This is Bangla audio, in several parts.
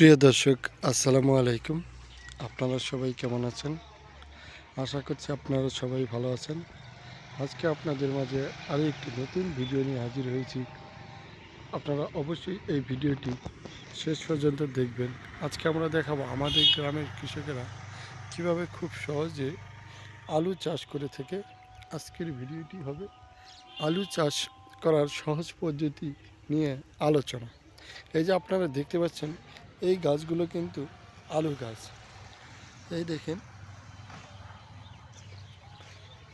প্রিয় দর্শক, আসসালামু আলাইকুম। আপনারা সবাই কেমন আছেন? আশা করছি আপনারা সবাই ভালো আছেন। আজকে আপনাদের মাঝে আরও একটি নতুন ভিডিও নিয়ে হাজির হয়েছি। আপনারা অবশ্যই এই ভিডিওটি শেষ পর্যন্ত দেখবেন। আজকে আমরা দেখাবো আমাদের গ্রামের কৃষকেরা কীভাবে খুব সহজে আলু চাষ করে থেকে। আজকের ভিডিওটি হবে আলু চাষ করার সহজ পদ্ধতি নিয়ে আলোচনা। এই যে আপনারা দেখতে পাচ্ছেন এই গাছগুলো কিন্তু আলু গাছ। এই দেখেন।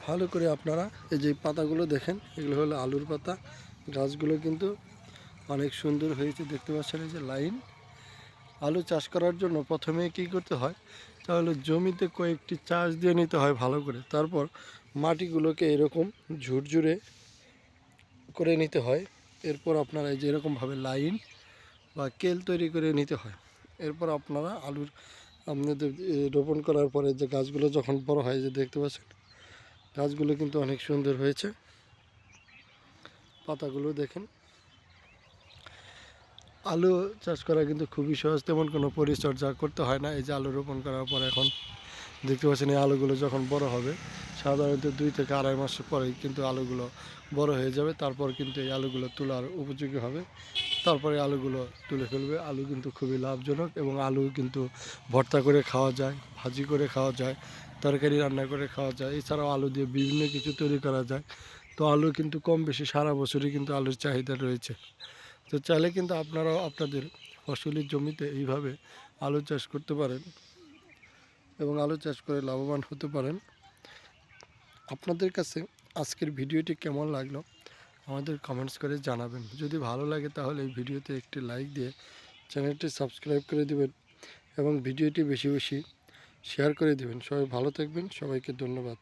ভালো করে আপনারা এই যে পাতাগুলো দেখেন, এগুলো হলো আলুর পাতা। গাছগুলো কিন্তু অনেক সুন্দর হয়েছে, দেখতে পাচ্ছেন এই যে লাইন। আলু চাষ করার জন্য প্রথমে কি করতে হয়? তাহলে জমিতে কয়েকটি চাষ দিয়ে নিতে হয় ভালো করে। তারপর মাটিগুলোকে এরকম ঝুরঝুরে করে নিতে হয়। এরপর আপনারা এই যে এরকমভাবে লাইন বা কেল তৈরি করে নিতে হয়। এরপর আপনারা আলুর, আপনাদের রোপণ করার পরে যে গাছগুলো যখন বড় হয় যে দেখতে পাচ্ছেন, গাছগুলো কিন্তু অনেক সুন্দর হয়েছে। পাতাগুলো দেখেন। আলু চাষ করা কিন্তু খুবই সহজ, তেমন কোনো পরিচর্যা করতে হয় না। এই যে আলু রোপণ করার পর এখন দেখতে পাচ্ছেন, এই আলুগুলো যখন বড় হবে সাধারণত দুই থেকে আড়াই মাস পরেই কিন্তু আলুগুলো বড় হয়ে যাবে। তারপর কিন্তু এই আলুগুলো তোলার উপযোগী হবে। তারপরে আলুগুলো তুলে ফেলবে। আলু কিন্তু খুবই লাভজনক এবং আলু কিন্তু ভর্তা করে খাওয়া যায়, ভাজি করে খাওয়া যায়, তরকারি রান্না করে খাওয়া যায়। এছাড়াও আলু দিয়ে বিভিন্ন কিছু তৈরি করা যায়। তো আলু কিন্তু কম বেশি সারা বছরই কিন্তু আলুর চাহিদা রয়েছে। তো চাইলে কিন্তু আপনারাও আপনাদের ফসলের জমিতে এইভাবে আলু চাষ করতে পারেন এবং আলু চাষ করে লাভবান হতে পারেন। আপনাদের কাছে আজকের ভিডিওটি কেমন লাগল আমাদের কমেন্টস করে জানাবেন। যদি ভালো লাগে তাহলে এই ভিডিওতে একটি লাইক দিয়ে চ্যানেলটি সাবস্ক্রাইব করে দেবেন এবং ভিডিওটি বেশি বেশি শেয়ার করে দেবেন। সবাই ভালো থাকবেন, সবাইকে ধন্যবাদ।